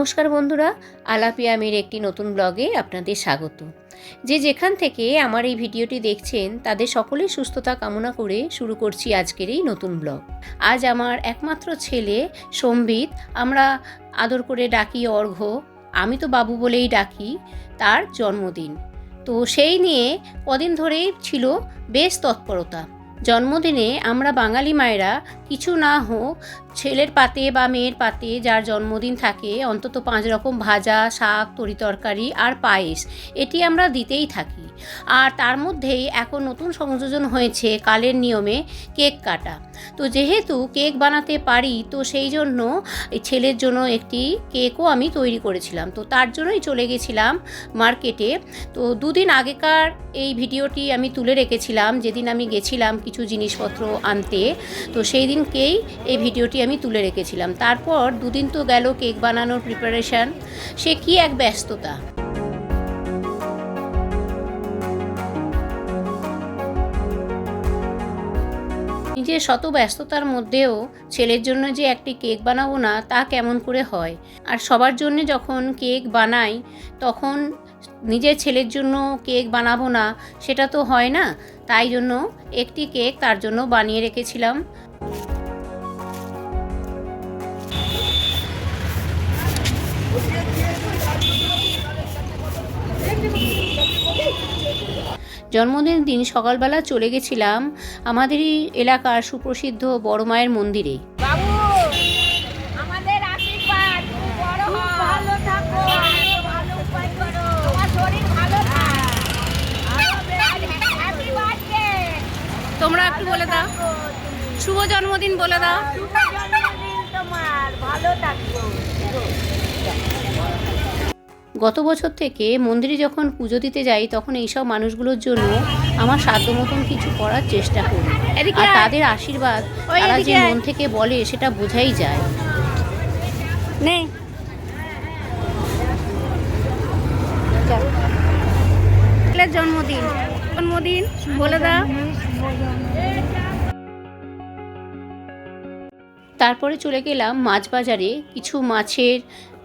নমস্কার বন্ধুরা, আলাপি আমির একটি নতুন ব্লগে আপনাদের স্বাগত। যে যেখান থেকে আমার এই ভিডিওটি দেখছেন, তাদের সকলেই সুস্থতা কামনা করে শুরু করছি আজকের এই নতুন ব্লগ। আজ আমার একমাত্র ছেলে সম্বিত, আমরা আদর করে ডাকি অর্ঘ্য আমি তো বাবু বলেই ডাকি, তার জন্মদিন। তো সেই নিয়ে কদিন ধরেই ছিল বেশ তৎপরতা। জন্মদিনে আমরা বাঙালি মায়েরা কিছু না হোক ছেলের পাতে বা মেয়ের পাতে যার জন্মদিন থাকে, অন্তত পাঁচ রকম ভাজা, শাক তরিতরকারি আর পায়েস, এটি আমরা দিতেই থাকি। আর তার মধ্যেই এখন নতুন সংযোজন হয়েছে কালের নিয়মে কেক কাটা। তো যেহেতু কেক বানাতে পারি, তো সেই জন্য ছেলের জন্য একটি কেকও আমি তৈরি করেছিলাম। তো তার জন্যই চলে গেছিলাম মার্কেটে। তো দুদিন আগেকার এই ভিডিওটি আমি তুলে রেখেছিলাম, যেদিন আমি গেছিলাম কিছু জিনিসপত্র আনতে। তো সেই দিনকেই এই ভিডিওটি আমি তুলে রেখেছিলাম। তারপর দুদিন তো গেল কেক বানানোর প্রিপারেশান সে কি এক ব্যস্ততা? নিজের শত ব্যস্ততার মধ্যেও ছেলের জন্য যে একটি কেক বানাবো না, তা কেমন করে হয়? আর সবার জন্য যখন কেক বানাই, তখন নিজের ছেলের জন্য কেক বানাবো না, সেটা তো হয় না। তাই জন্য একটি কেক তার জন্য বানিয়ে রেখেছিলাম। জন্মদিনের দিন সকালবেলা চলে গেছিলাম আমাদেরই এলাকার সুপ্রসিদ্ধ বড় মায়ের মন্দিরে। বাবু আমাদের আশীর্বাদ তুমি বড় হও ভালো থাকো। ভালো উপায় করো। তোমার শরীর ভালো থাক হ্যাপি বার্থডে তোমরা একটু বলে দাও। শুভ জন্মদিন বলে দাও জন্মদিন তোমার ভালো থাকো গত বছর থেকে মন্দিরে যখন পুজো দিতে যাই তখন এইসব মানুষগুলোর জন্য আমার সাধ্য মতন কিছু করার চেষ্টা করি। আর তাদের আশীর্বাদ তারা যে মন থেকে বলে সেটা বোঝাই যায়। নেই জন্মদিন। জন্মদিন বলে দাও। তারপরে চলে গেলাম মাছ বাজারে। কিছু মাছের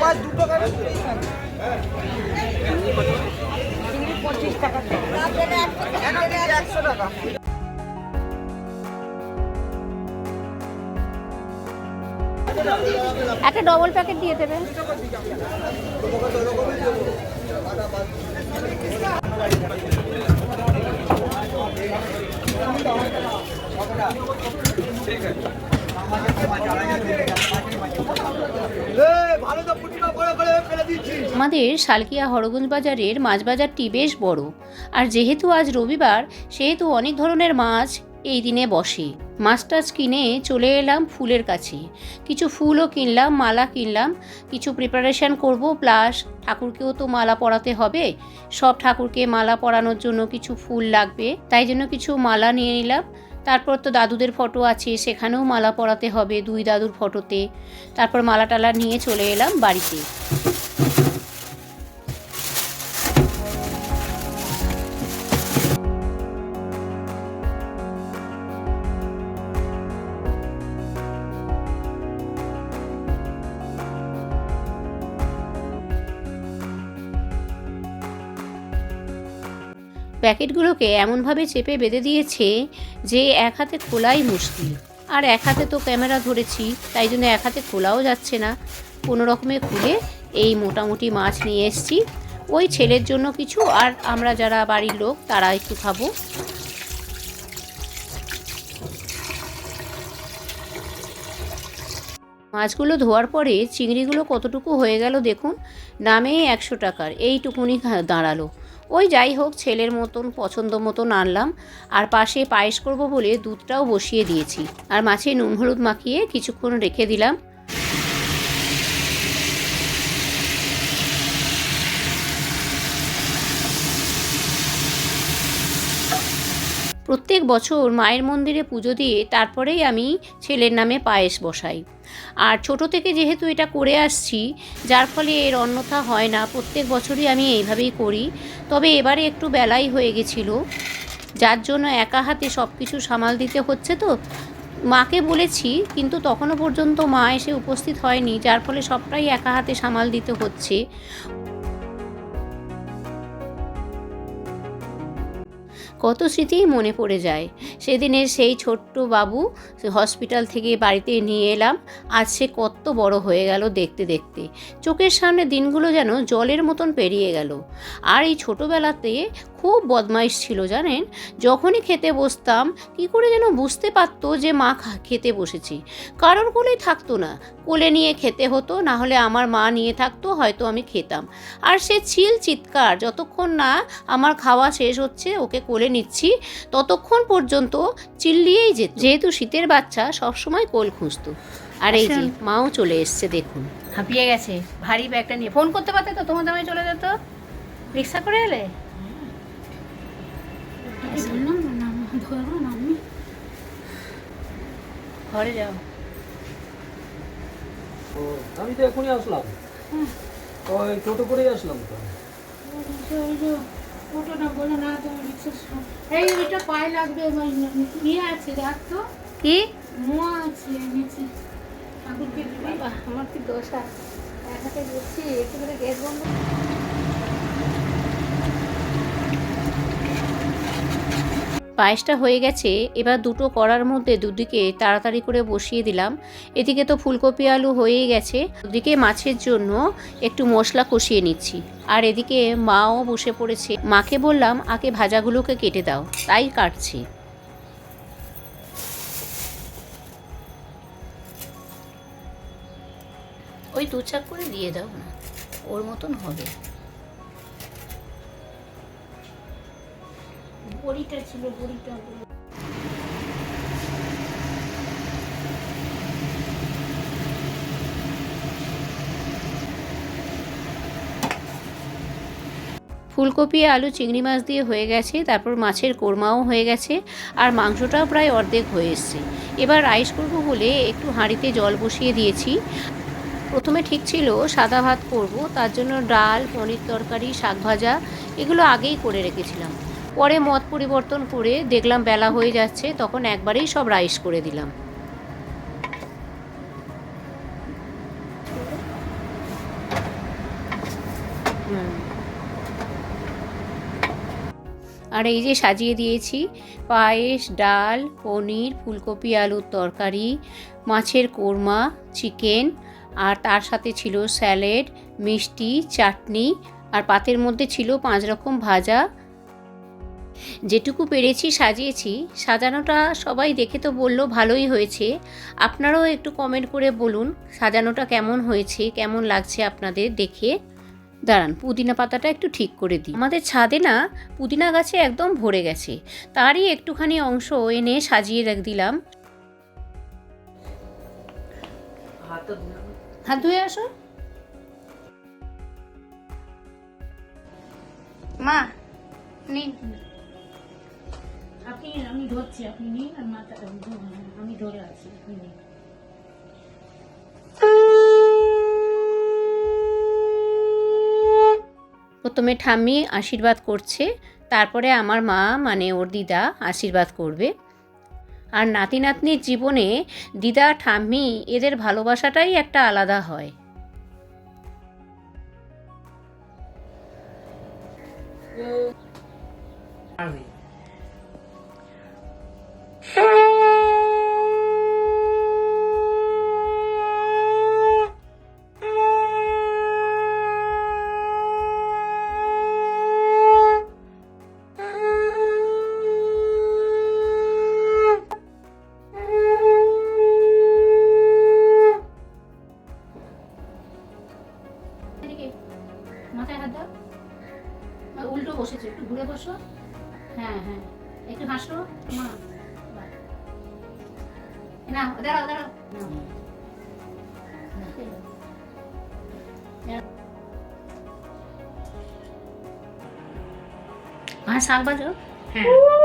মাছ দুটো টাকা একশো টাকা একটা ডবল প্যাকেট দিয়ে দেবেন এই, ভালো আমাদের শালকিয়া হরগঞ্জ বাজারের মাছ বাজারটি বেশ বড়। আর যেহেতু আজ রবিবার, সেহেতু অনেক ধরনের মাছ এই দিনে বসে। মাছ টাছ কিনে চলে এলাম ফুলের কাছে। কিছু ফুলও কিনলাম, মালা কিনলাম, কিছু প্রিপারেশান করব প্লাস ঠাকুরকেও তো মালা পরাতে হবে। সব ঠাকুরকে মালা পরানোর জন্য কিছু ফুল লাগবে, তাই জন্য কিছু মালা নিয়ে নিলাম। তারপর তো দাদুদের ফটো আছে, সেখানেও মালা পরাতে হবে দুই দাদুর ফটোতে। তারপর মালা টালা নিয়ে চলে এলাম বাড়িতে। প্যাকেটগুলোকে এমনভাবে চেপে বেঁধে দিয়েছে যে এক হাতে খোলাই মুশকিল। আর এক হাতে তো ক্যামেরা ধরেছি, তাই জন্য এক হাতে খোলাও যাচ্ছে না। কোনো রকমে খুলে এই মোটামুটি মাছ নিয়ে এসেছি। ওই ছেলের জন্য কিছু, আর আমরা যারা বাড়ির লোক, তারা একটু খাব। মাছগুলো ধোয়ার পরে চিংড়িগুলো কতটুকু হয়ে গেল দেখুন। দামে একশো টাকার। এইটুকুনি দাঁড়াল। ওই যাই হোক, ছেলের মতন, পছন্দ মতন আনলাম। আর পাশে পায়েস করব বলে দুধটাও বসিয়ে দিয়েছি। আর মাছে নুন হলুদ মাখিয়ে কিছুক্ষণ রেখে দিলাম। প্রত্যেক বছর মায়ের মন্দিরে পুজো দিয়ে তারপরেই আমি ছেলের নামে পায়েস বসাই। আর ছোট থেকে যেহেতু এটা করে আসছি, যার ফলে এর অন্যথা হয় না। প্রত্যেক বছরই আমি এইভাবেই করি। তবে এবারে একটু বেলাই হয়ে গেছিল। যার জন্য একা হাতে সব কিছু সামাল দিতে হচ্ছে তো। মাকে বলেছি, কিন্তু তখনও পর্যন্ত মা এসে উপস্থিত হয়নি, যার ফলে সবটাই একা হাতে সামাল দিতে হচ্ছে। কত স্মৃতি মনে পড়ে যায়। সেদিনের সেই ছোট্ট বাবু হসপিটাল থেকে বাড়িতে নিয়ে এলাম, আজ সে কত বড় হয়ে গেল দেখতে দেখতে। চোখের সামনে দিনগুলো যেন জলের মতন পেরিয়ে গেল। আর এই ছোটোবেলাতে খুব বদমাইশ ছিল জানেন? যখনই খেতে বসতাম কি করে যেন বুঝতে পারতো যে মা খেতে বসেছি। কারোর কোলেই থাকতো না। কোলে নিয়ে খেতে হতো না হলে আমার মা নিয়ে থাকতো হয়তো আমি খেতাম। আর সে ছিল চিৎকার যতক্ষণ না আমার খাওয়া শেষ হচ্ছে ওকে কোলে নিচ্ছি ততক্ষণ পর্যন্ত চিল্লিয়েই যেত। যেহেতু শীতের বাচ্চা সবসময় কোল খুঁজতো। আর এই যে মাও চলে এসছে দেখুন। হাঁপিয়ে গেছে। ভারী ব্যাগটা নিয়ে। ফোন করতে পারতে তো? তোমার দামে চলে যেত? রিক্সা করে এলে? ঘরে যাও। ও, আমি তো এখনই আসলাম। ওই টোটো করেই আসলাম তো। এই ওইটা পায়ে লাগবে ওই ইয়ে আছে দেখ তো। কি? মোয়া আছে নিচে ঠাকুরকে বাবা আমার কি দোষ আছে এক হাতে বসছি একটু করে গ্যাস বন্ধ। পায়েসটা হয়ে গেছে, এবার দুটো কড়ার মধ্যে দুদিকে তাড়াতাড়ি করে বসিয়ে দিলাম। এদিকে তো ফুলকপি আলু হয়েই গেছে ওদিকে মাছের জন্য একটু মশলা কষিয়ে নিচ্ছি। আর এদিকে মাও বসে পড়েছে। মাকে বললাম, আগে ভাজাগুলোকে কেটে দাও, তাই কাটছি। ওই দু চাক করে দিয়ে দাও না, ওর মতন হবে। ছিল ফুলকপি, আলু, চিংড়ি মাছ দিয়ে হয়ে গেছে, তারপর মাছের কোরমাও হয়ে গেছে, আর মাংসটাও প্রায় অর্ধেক হয়ে এসছে। এবার রাইস করব বলে একটু হাঁড়িতে জল বসিয়ে দিয়েছি। প্রথমে ঠিক ছিল সাদা ভাত করব, তার জন্য ডাল, পনির তরকারি, শাক ভাজা, এগুলো আগেই করে রেখেছিলাম। পরে মত পরিবর্তন করে দেখলাম বেলা হয়ে যাচ্ছে, তখন একবারেই সব রাইস করে দিলাম। আর এই যে সাজিয়ে দিয়েছি, পায়েস, ডাল, পনির, ফুলকপি, আলুর তরকারি, মাছের কোরমা, চিকেন, আর তার সাথে ছিল স্যালাড, মিষ্টি, চাটনি, আর পাতের মধ্যে ছিল পাঁচ রকম ভাজা যেটুকু পেরেছি সাজিয়েছি সাজানোটা সবাই দেখে তো বলল ভালোই হয়েছে। আপনারাও একটু কমেন্ট করে বলুন সাজানোটা কেমন হয়েছে কেমন লাগছে আপনাদের দেখে? দাঁড়ান পুদিনা পাতাটা একটু ঠিক করে দিই। আমাদের ছাদে না পুদিনা গাছে একদম ভরে গেছে। তারই একটুখানি অংশ এনে সাজিয়ে রাখ দিলাম। হাত ধুয়ে আসো। মা নিন আপনি আমি ধরছি আপনি নিন আর মাথা আমি ধরে আছি আপনি নিন। প্রথমে ঠাম্মি আশীর্বাদ করছে তারপরে আমার মা মানে ওর দিদা আশীর্বাদ করবে। আর নাতি নাতনির জীবনে দিদা ঠাম্মি এদের ভালোবাসাটাই একটা আলাদা হয়। আমি উল্টো বসেছে, একটু ঘুরে বসো। হ্যাঁ হ্যাঁ। একটু হাসো, মা। না, দাঁড়াও দাঁড়াও। হ্যাঁ শাক বাজো? হ্যাঁ।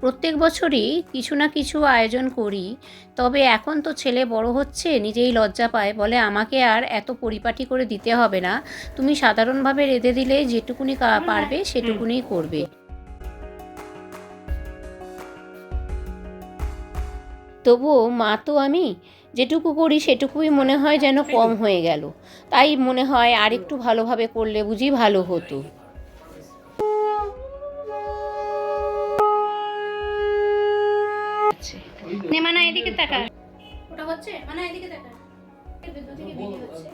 প্রত্যেক বছরই কিছু না কিছু আয়োজন করি তবে এখন তো ছেলে বড় হচ্ছে নিজেই লজ্জা পায় বলে আমাকে আর এত পরিপাটি করে দিতে হবে না। তুমি সাধারণভাবে রেঁধে দিলে যেটুকুনি পারবে সেটুকুনি করবে। তবুও মা তো আমি যেটুকু করি সেটুকুই মনে হয় যেন কম হয়ে গেল। তাই মনে হয় আর একটু ভালোভাবে করলে বুঝি ভালো হতো। মানা ওটা হচ্ছে? মানে এদিকে তাকা বিদ্যুৎ থেকে ভিডিও হচ্ছে।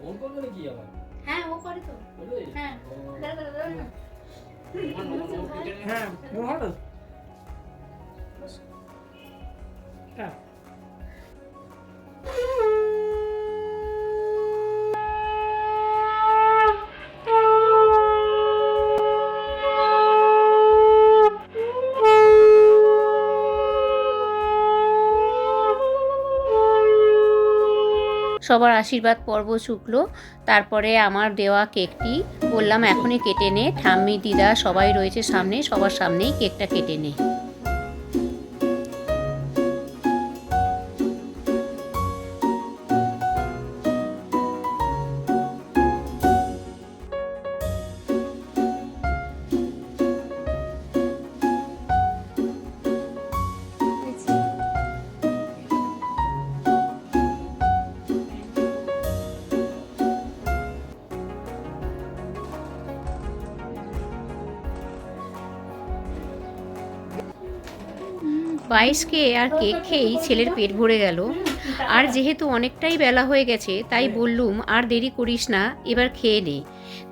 ফোন করবে নাকি আবার? হ্যাঁ ও করে তো। হ্যাঁ। দাঁড়া দাঁড়া দাঁড়া। না। হ্যাঁ। সবার আশীর্বাদ পর্ব চুকলো। তারপরে আমার দেওয়া কেকটি বললাম, এখনই কেটে নে। ঠাম্মি, দিদা সবাই রয়েছে সামনে, সবার সামনেই কেকটা কেটে নে। বাইশকে আর কেক খেয়েই ছেলের পেট ভরে গেল। আর যেহেতু অনেকটাই বেলা হয়ে গেছে, তাই বললুম, আর দেরি করিস না, এবার খেয়ে নে।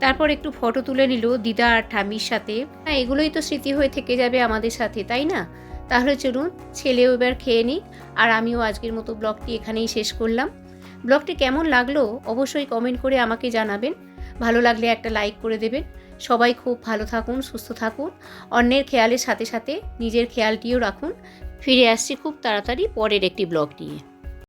তারপর একটু ফটো তুলে নিল দিদা আর ঠাম্মির সাথে। হ্যাঁ এগুলোই তো স্মৃতি হয়ে থেকে যাবে আমাদের সাথে, তাই না? তাহলে চলুন, ছেলেও এবার খেয়ে নিক, আর আমিও আজকের মতো ব্লগটি এখানেই শেষ করলাম। ব্লগটি কেমন লাগল অবশ্যই কমেন্ট করে আমাকে জানাবেন। ভালো লাগলে একটা লাইক করে দেবেন। সবাই খুব ভালো থাকুন, সুস্থ থাকুন। অন্যের খেয়ালের সাথে সাথে নিজের খেয়ালটিও রাখুন। ফিরে আসছি খুব তাড়াতাড়ি পরের একটি ব্লগ নিয়ে।